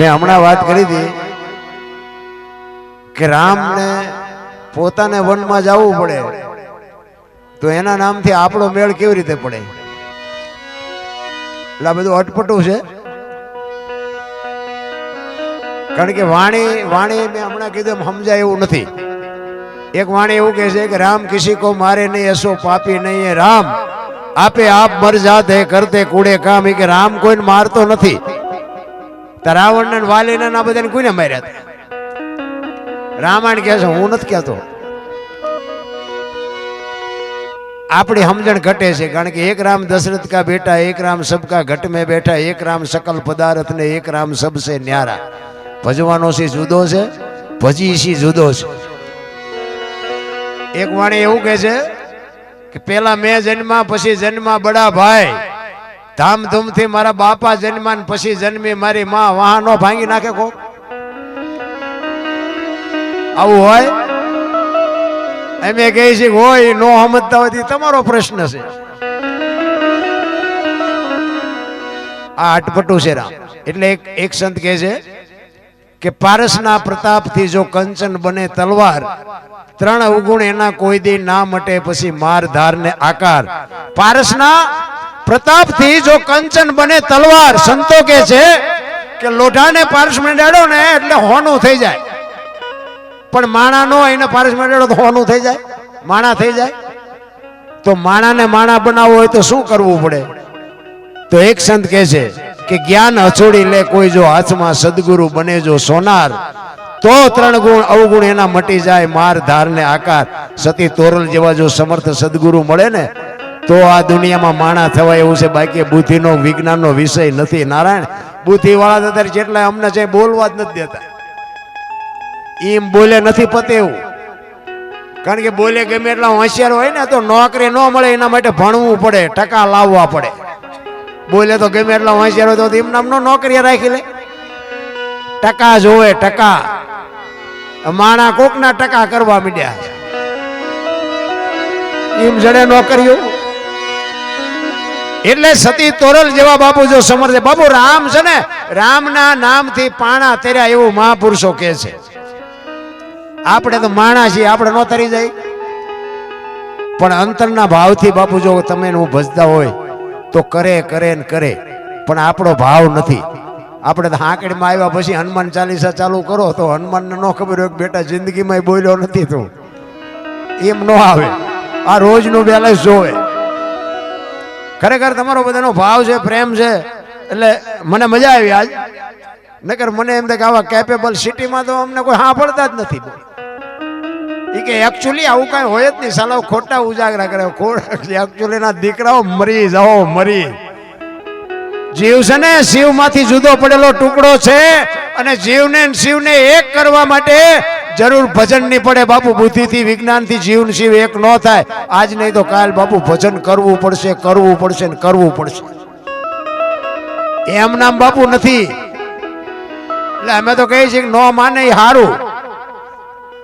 મેં હમણાં વાત કરી હતી કે રામને પોતાને વનમાં જવું પડે. તો એના નામથી આપણો મેળ કેવી રીતે પડે? એટલે બધું અટપટું છે. કારણ કે વાણી વાણી મેં હમણાં કીધું સમજાય એવું નથી. એક વાણી એવું કહે છે કે રામ કિસી કો મારે નહીં, એસો પાપી નહીં હે. રામ, આપે આપ મર જાતે, કરતે, કુડે કામ. એ કે રામ કોઈને મારતો નથી. રાવણ ને વાલી ને આ બધાને કોઈને માર્યા રામાયણ કહે છે, હું નથી કહેતો. આપણી સમજણ ઘટે છે, કારણ કે એક રામ દશરથ કા બેટા, એક રામ સબકા ઘટ મેં બેઠા, એક રામ સકલ પદાર્થ ને એક રામ સબસે ન્યારા. ભજવાનો સી જુદો છે, ભજી સી જુદો છે. એક વાણી એવું કહે છે કે, પેલા મેં જન્મા, પછી જન્મા બડા ભાઈ. ધામધૂમથી મારા બાપા જન્મા પછી જન્મી મારી માં વાહનો ભાંગી નાખે કોક? આવું હોય? એમ કહે છે હોય, નો સમજતા હોય તમારો પ્રશ્ન છે. આ અટપટું છે રામ. એટલે એક એક સંત કહે છે કે પારસના પ્રતાપથી જો કંચન બને તલવાર, ત્રણ અવગુણ એના કોઈ દી ના મટે પછી માર ધારને આકાર. પારસના પ્રતાપથી જો કંચન બને તલવાર, સંતો કે છે કે લોઢાને પારસ મંડાડો ને એટલે હોનું થઈ જાય. પણ માણા નો એને પારસ મંડાડો તો હોનું થઈ જાય? માણા થઈ જાય? તો માણાને માણા બનાવવો હોય તો શું કરવું પડે? તો એક સંત કહે છે કે જ્ઞાન હછોડી લે કોઈ જો હાથમાં સદગુરુ બને જો સોનાર, તો ત્રણ ગુણ અવગુણ એના મટી જાય, માર ધાર ને આકાર. સતી તોરલ જેવા જો સમર્થ સદગુરુ મળે ને તો આ દુનિયામાં માણા થવાય એવું છે, બાકી બુદ્ધિનો, વિજ્ઞાનનો વિષય નથી. નારાયણ, બુદ્ધિવાળા તો અત્યારે જેટલા અમને છે બોલવા જ નથી દેતા. એમ બોલે નથી પતે એવું. કારણ કે બોલે ગમે એટલા હોશિયાર હોય ને, તો નોકરી ન મળે એના માટે ભણવું પડે, ટકા લાવવા પડે. બોલે તો ગમે એટલા હોશિયાર હોય તો એમ નામનો નોકરી રાખી લે. ટકા જોવે ટકા. માણા કોકના ટકા કરવા માંડ્યા. એમ જડે નોકરીઓ. એટલે સતી તોરલ જેવા બાપુ જો સમર્થે. બાપુ, રામ છે ને, રામના નામથી પાણા તેર્યા એવું મહાપુરુષો કે છે. આપણે તો માણા છીએ, આપણે ન તરી જાય. પણ અંતરના ભાવથી બાપુ, જો તમે હું ભજતા હોય, તો કરે કરે ને કરે. પણ આપણો ભાવ નથી. આપણે તો હાંકડીમાં આવ્યા પછી હનુમાન ચાલીસા ચાલુ કરો તો હનુમાનને ન ખબર હોય બેટા જિંદગીમાં બોલ્યો નથી તું. એમ ન આવે. આ રોજનું બેલેન્સ જોવે. ખરેખર તમારો બધાનો ભાવ છે, પ્રેમ છે, એટલે મને મજા આવી આજ. નકર મને એમ કે આવા કેપેબલ સિટીમાં તો અમને કોઈ સાંભળતા જ નથી એ કે એકચ્યુઅલી આવું કાંઈ હોય જ નહીં, સાલા ખોટા ઉજાગરા કરે. એકચ્યુઅલી ના દીકરાઓ મરી, જાઓ, મરી. જીવ છે ને શિવમાંથી જુદો પડેલો ટુકડો છે, અને જીવને શિવને એક કરવા માટે જરૂર ભજન નહીં પડે બાપુ, બુદ્ધિથી, વિજ્ઞાનથી જીવન શિવ એક ન થાય. આજ નહીં તો કાલ બાપુ ભજન કરવું પડશે કરવું પડશે ને કરવું પડશે. એમ નામ બાપુ નથી. એટલે અમે તો કહીએ છીએ કે ન માને ઈ હારું.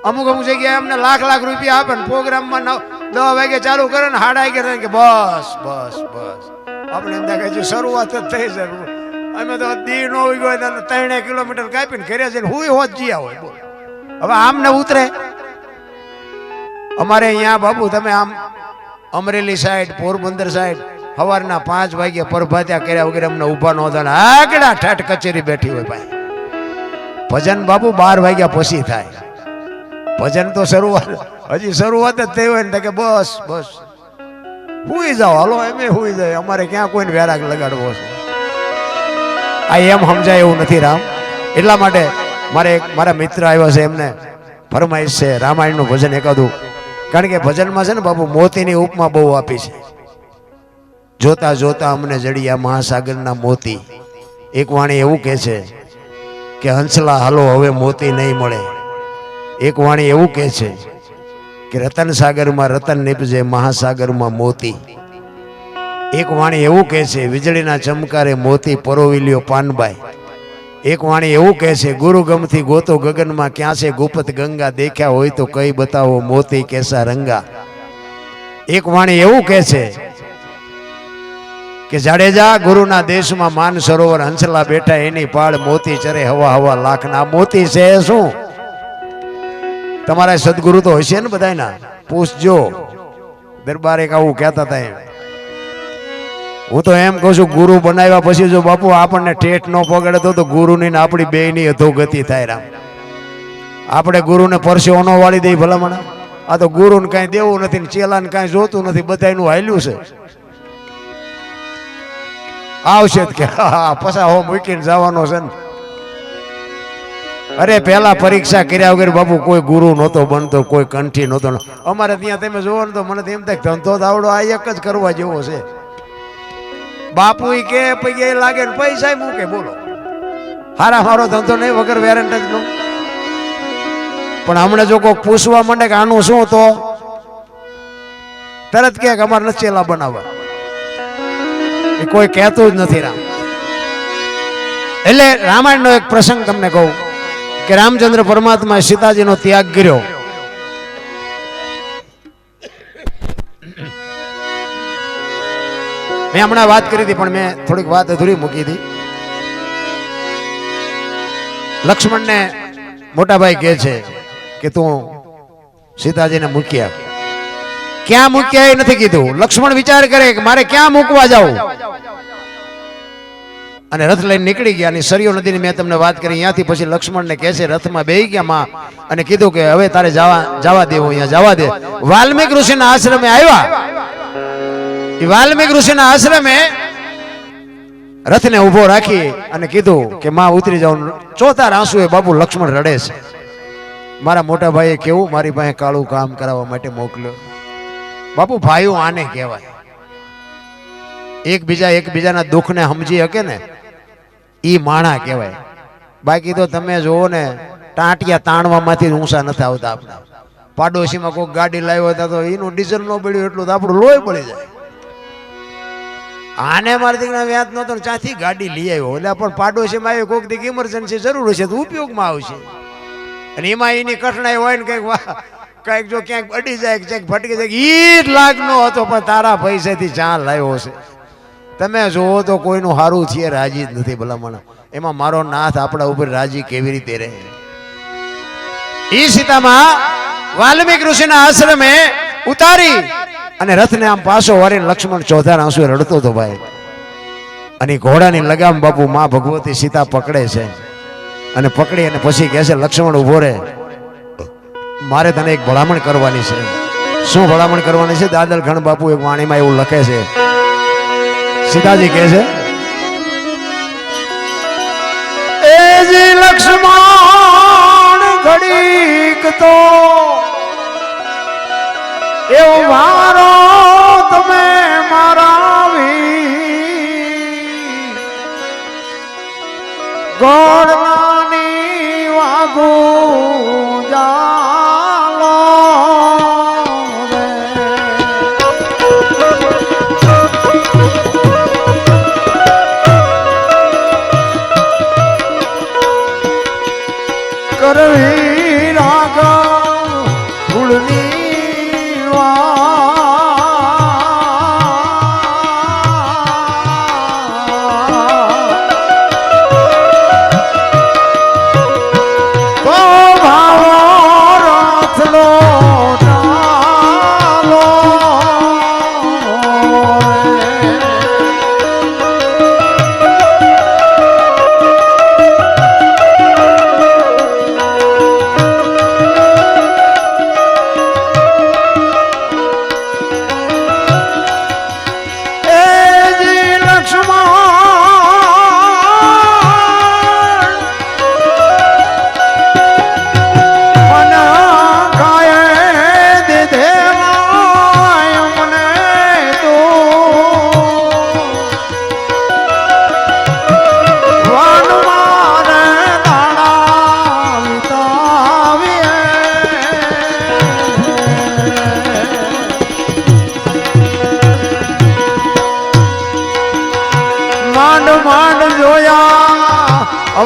અમુક અમુક જગ્યાએ અમને લાખ લાખ રૂપિયા આપે ને પ્રોગ્રામમાં દસ વાગે ચાલુ કરે ને હાડા વાગે કે બસ બસ બસ. આપણે એમ થાય હજુ શરૂઆત જ થઈ છે અમે તો દી નો ઉગ્યો ત્રણે કિલોમીટર કાપીને ઘરે જઈને હું હોત જીયા હોય, બોલ. હવે આમ ને ઉતરે. અમારે અહીંયા બાબુ, તમે આમ અમરેલી સાઈડ પોરબંદર સાઈડ સવારના પાંચ વાગ્યા પરભાત્યા કર્યા વગેરે અમને ઊભા નો થાય. આગળ ઠાઠ કચેરી બેઠી હોય ભાઈ. ભજન બાબુ બાર વાગ્યા પછી થાય. ભજન તો શરૂઆત, હજી શરૂઆત જ થઈ હોય ને કે બસ બસ. હુઈ જાઓ, હાલો, એમે હુઈ જાય. અમારે ક્યાં કોઈને વેરાગ લગાડવો છે? આ એમ સમજાય એવું નથી રામ. એટલા માટે મારે એક મારા મિત્ર આવ્યા છે એમને. ફરમાઈશ છે, રામાયણનું ભજન એકાદું. કારણ કે ભજનમાં છે ને બાબુ મોતીની ઉપમા બહુ આપી છે. જોતા જોતા અમને જડિયા મહાસાગરના મોતી. એક વાણી એવું કહે છે કે, હંસલા હાલો, હવે મોતી નહીં મળે. એક વાણી એવું કહે છે કે, રતન સાગરમાં રતન નીપજે, મહાસાગરમાં મોતી. એક વાણી એવું કહે છે, વીજળીના ચમકારે મોતી પરોવી લ્યો પાનબાઈ. એક વાણી એવું કહે છે ગુરુ ગમથી ગોતો ગગનમાં ક્યાં છે ગુપત ગંગા, દેખ્યા હોય તો કઈ બતાવો મોતી કેસા રંગા. એક વાણી એવું કહે છે કે જાડેજા ગુરુના દેશમાં માન સરોવર હંસલા બેઠા એની પાળ મોતી ચરે હવા હવા લાખના. મોતી છે શું? તમારા સદગુરુ તો હશે ને બધાયના? પૂછજો. દરબાર એક આવું કહેતા હતા એમ. હું તો એમ કહું છું, ગુરુ બનાવ્યા પછી જો બાપુ આપણને ઠેઠ ન પકડે તો ગુરુની ને આપણી બેયની અધોગતિ થાય રામ. આપણે ગુરુને પરસેવો ન વાળી દઈ ભલામણ. આ તો ગુરુને કાંઈ દેવું નથી ને ચેલાને કાંઈ જોતું નથી, બધાયનું હાલ્યું છે. આવશે કે પસા હો મૂકીને જવાનો છે ને. અરે પેલા પરીક્ષા કર્યા વગર બાપુ કોઈ ગુરુ નહોતો બનતો, કોઈ કંઠી નહોતો. અમારે ત્યાં તમે જોવો ને તો મને એમ થાય ધંધો દાવડો આ એક જ કરવા જેવો છે. બાપુ કે પૈયા લાગે પૈસા મૂકે, બોલો. હારા મારો ધંધો નહીં વગર વેરંટ જ પણ હમણાં જો કોઈ પૂછવા માંડે કે આનું શું તો? તરત કે અમારે નથી ચેલા બનાવવા. એ કોઈ કહેતું જ નથી રામ. એટલે રામાયણનો એક પ્રસંગ તમને કહું કે રામચંદ્ર પરમાત્મા સીતાજીનો ત્યાગ કર્યો. મેં હમણાં વાત કરી હતી, પણ મેં થોડીક વાત અધૂરી મૂકી હતી. લક્ષ્મણને મોટા ભાઈ કહે છે કે તું સીતાજીને મૂકી ક્યાં મૂક્યા એ નથી કીધું. લક્ષ્મણ વિચાર કરે કે મારે ક્યાં મૂકવા જાઉં? અને રથ લઈને નીકળી ગયા અને સરયો નદીની મેં તમને વાત કરી અહીંયાથી પછી લક્ષ્મણને કહે છે, રથમાં બેહી ગયા માં અને કીધું કે હવે તારે જવા જવા દેવું અહીંયા જવા દે. વાલ્મીક ઋષિના આશ્રમે આવ્યા. વાલ્મીક ઋષિના આશ્રમે રથને ઊભો રાખી અને કીધું કે માં ઉતરી જાઉં. ચોથા એ બાપુ લક્ષ્મણ રડે છે. મારા મોટા ભાઈએ કેવું? મારી પાસે કાળું કામ કરાવવા માટે મોકલ્યો. બાપુ, ભાઈઓ આને કહેવાય. એકબીજા એકબીજાના દુઃખને સમજી શકે ને એ માણા કહેવાય. બાકી તો તમે જોવો ને, ટાંટિયા તાણવામાંથી ઊંચા નથી આવતા આપણા. પાડોશીમાં કોઈ ગાડી લાવ્યો હતા તો એનું ડીઝલ ન પડ્યું, એટલું તો આપણું લોહી પડી જાય. આને મારા વ્યાજ નહોતો તો ત્યાંથી ગાડી લઈ આવ્યો. એટલે પણ પાડોશીમાં આવ્યો કોઈક દીક ઇમરજન્સી જરૂર હશે તો ઉપયોગમાં આવશે. અને એમાં એની કઠણાઈ હોય ને કંઈક વાહ કંઈક જો ક્યાંક અડી જાય ક્યાંક ભટકી જાય ઈ જ લાગનો હતો, પણ તારા પૈસાથી ચા લાવ્યો છે તમે જોવો તો કોઈનું સારું છે રાજી જ નથી ભલામણ. એમાં મારો નાથ આપણા ઉપર રાજી કેવી રીતે રહે? ઈ સીતામાં વાલ્મીક ઋષિના આશ્રમે ઉતારી અને રથને આમ પાછો વારીને લક્ષ્મણ ચોથા આંસુ રડતો હતો ભાઈ. અને ઘોડાની લગામ બાપુ માં ભગવતી સીતા પકડે છે. અને પકડી અને પછી કહે છે, લક્ષ્મણ ઊભો રહે મારે તને એક ભલામણ કરવાની છે. શું ભલામણ કરવાની છે? દાદલ ઘણ બાપુ એક વાણીમાં એવું લખે છે. સીતાજી કહે છે એજી લક્ષ્મણ ઘડીક તો એવો મારો તમે મારા ગોળનાની વાગુ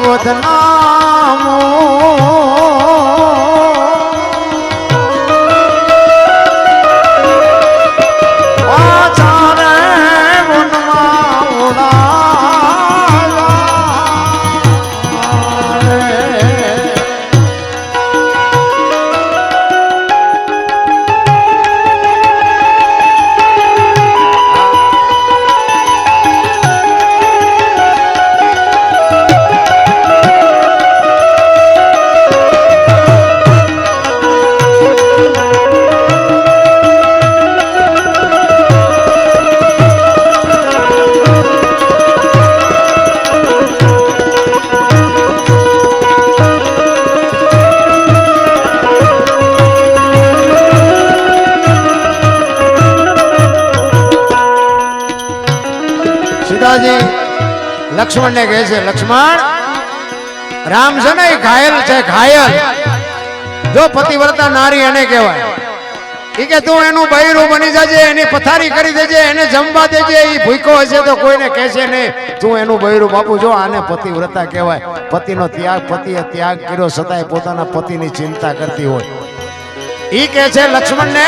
જોયા લક્ષ્મણને કહે છે, લક્ષ્મણ, રામ છે ને એ ઘાયલ છે, ઘાયલ. જો પતિવ્રતા નારી એને કહેવાય. કે, તું એનું બૈરું બની જજે, એની પથારી કરી દેજે, એને જમવા દેજે. એ ભૂખો હશે તો કોઈને કહેશે નહીં, તું એનું બૈરું બાપુ, જો આને પતિવ્રતા કહેવાય. પતિનો ત્યાગ, પતિએ ત્યાગ કર્યો છતાંય પોતાના પતિની ચિંતા કરતી હોય. ઈ કે છે, લક્ષ્મણને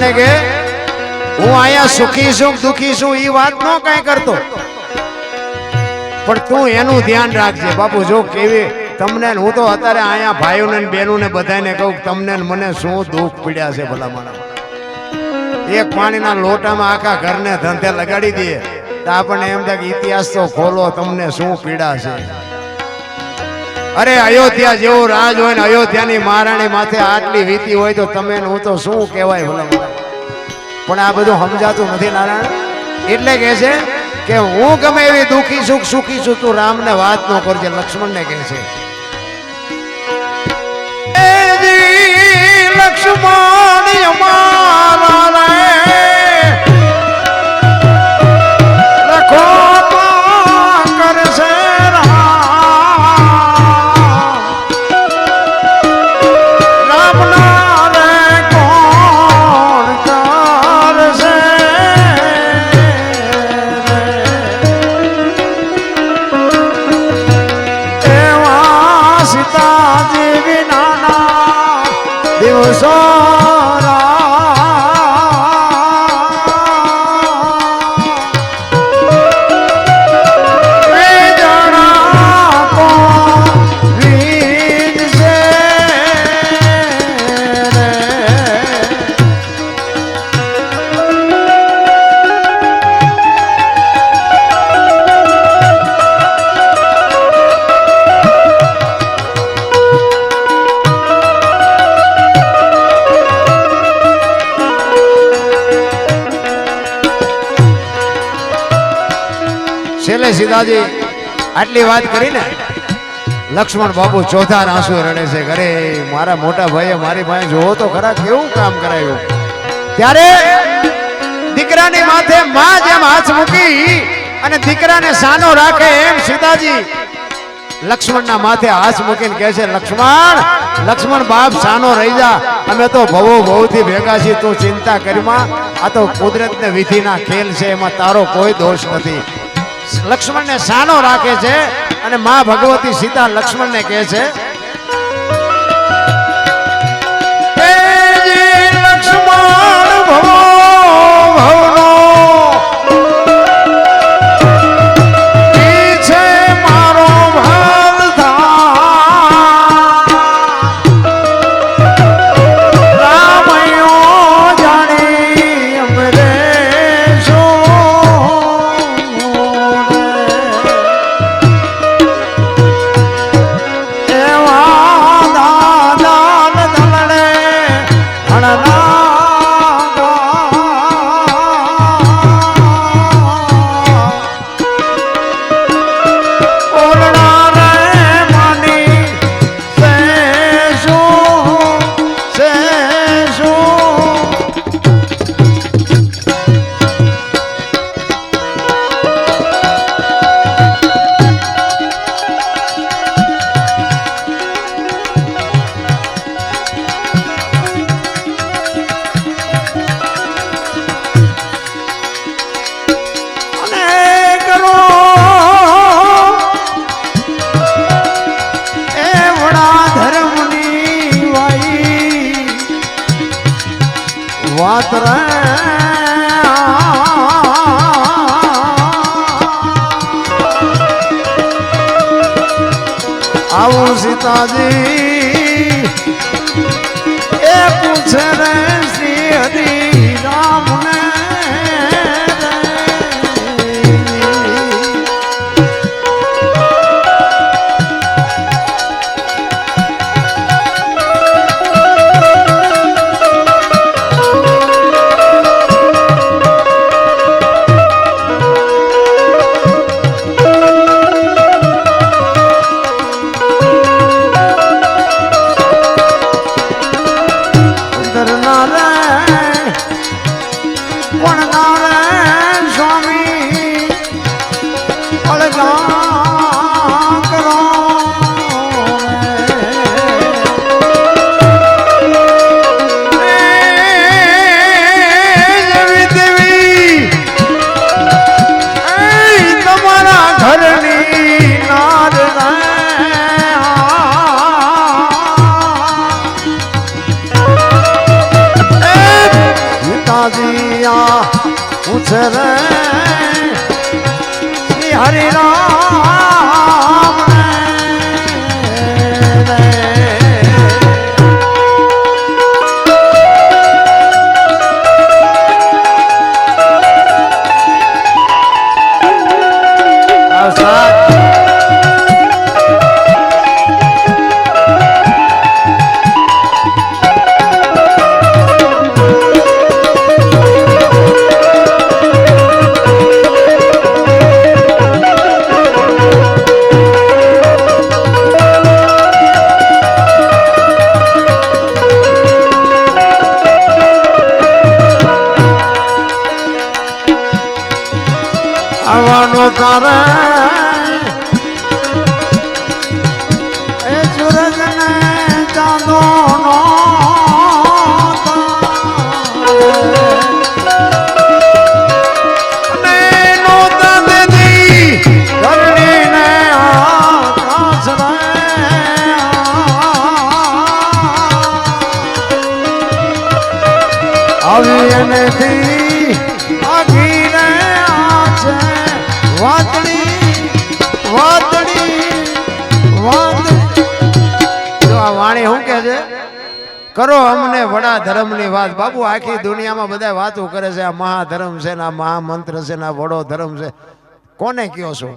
ને કે હું અહીંયા સુખી છું, દુખી છું એ વાત નો કઈ કરતો. પણ તું એનું ધ્યાન રાખજે. બાપુ, જો કેવી તમને હું તો અત્યારે અહીંયા ભાઈઓને બહેનોને બધાને કહું તમને મને શું દુઃખ પીડ્યા છે ભલા મારા એક પાણીના લોટામાં આખા ઘરને ધંધે લગાડી દઈએ તો આપણને એમ થાય કે ઇતિહાસ તો ખોલો, તમને શું પીડા છે. અરે અયોધ્યા જેવો રાજ હોય ને, અયોધ્યાની મહારાણી માથે આટલી વીતી હોય તો તમે હું તો શું કહેવાય ભલા. પણ આ બધું સમજાતું નથી નારાયણ. એટલે કે છે કે હું ગમે એવી દુઃખી સુખ, સુખી છું, તું રામને વાત ન કરજે લક્ષ્મણને કહે છે. લક્ષ્મણ સીતાજી, આટલી વાત કરીને લક્ષ્મણ બાબુ ચોથા આંસુ રડે છે ઘરે મારા મોટા ભાઈએ મારી પાસે જોવો તો ખરા, કેવું કામ કરાયું? ત્યારે દીકરાની માથે માં જેમ હાથ મૂકી અને દીકરાને સાનો રાખે એમ સીતાજી લક્ષ્મણના માથે હાથ મૂકીને કહે છે, લક્ષ્મણ લક્ષ્મણ બાપ સાનો રહી જા, અમે તો ભવો ભવથી ભેગા છીએ, તું ચિંતા કરીમાં આ તો કુદરતને વિધિના ખેલ છે, એમાં તારો કોઈ દોષ નથી. લક્ષ્મણને સાનો રાખે છે અને મા ભગવતી સીતા લક્ષ્મણને કહે છે વાત રે. આવું સીતાજી એ પૂછે રે. કરો અમને વડા ધર્મની વાત. બાબુ આખી દુનિયામાં બધા વાતો કરે છે, આ મહાધર્મ છે ને આ મહામંત્ર છે ને આ વડો ધર્મ છે. કોને કયો છો?